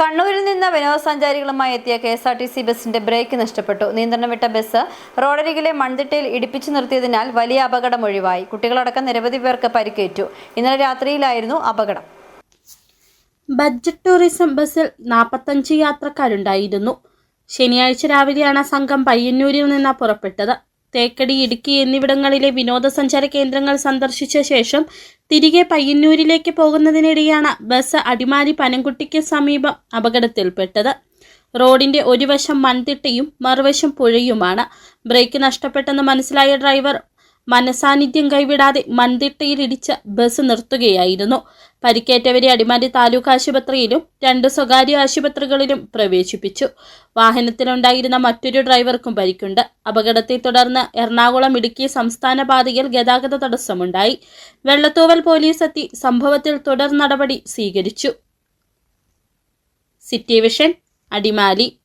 കണ്ണൂരിൽ നിന്ന് വിനോദസഞ്ചാരികളുമായി എത്തിയ K S R T C ബസിന്റെ ബ്രേക്ക് നഷ്ടപ്പെട്ടു. നിയന്ത്രണം വിട്ട ബസ് റോഡരികിലെ മൺതിട്ടയിൽ ഇടിപ്പിച്ചു നിർത്തിയതിനാൽ വലിയ അപകടം ഒഴിവായി. കുട്ടികളടക്കം നിരവധി പേർക്ക് പരിക്കേറ്റു. ഇന്നലെ രാത്രിയിലായിരുന്നു അപകടം. ബഡ്ജറ്റ് ടൂറിസം ബസ്സിൽ നാൽപ്പത്തഞ്ച് യാത്രക്കാരുണ്ടായിരുന്നു. ശനിയാഴ്ച രാവിലെയാണ് സംഘം പയ്യന്നൂരിൽ നിന്ന് പുറപ്പെട്ടത്. തേക്കടി ഇടുക്കി എന്നിവിടങ്ങളിലെ വിനോദസഞ്ചാര കേന്ദ്രങ്ങൾ സന്ദർശിച്ച ശേഷം തിരികെ പയ്യന്നൂരിലേക്ക് പോകുന്നതിനിടെയാണ് ബസ് അടിമാലി പനംകുട്ടിക്ക് സമീപം അപകടത്തിൽപ്പെട്ടത്. റോഡിന്റെ ഒരു വശം മൺതിട്ടയും മറുവശം പുഴയുമാണ്. ബ്രേക്ക് നഷ്ടപ്പെട്ടെന്ന് മനസ്സിലായ ഡ്രൈവർ മനസാന്നിധ്യം കൈവിടാതെ മൺതിട്ടയിൽ ഇടിച്ച് ബസ് നിർത്തുകയായിരുന്നു. പരിക്കേറ്റവരെ അടിമാലി താലൂക്ക് ആശുപത്രിയിലും രണ്ട് സ്വകാര്യ ആശുപത്രികളിലും പ്രവേശിപ്പിച്ചു. വാഹനത്തിലുണ്ടായിരുന്ന മറ്റൊരു ഡ്രൈവർക്കും പരിക്കുണ്ട്. അപകടത്തെ തുടർന്ന് എറണാകുളം ഇടുക്കി സംസ്ഥാന പാതയിൽ ഗതാഗത തടസ്സമുണ്ടായി. വെള്ളത്തൂവൽ പോലീസ് എത്തി. സംഭവത്തിൽ തുടർ നടപടി സ്വീകരിച്ചു. City vision Adimali.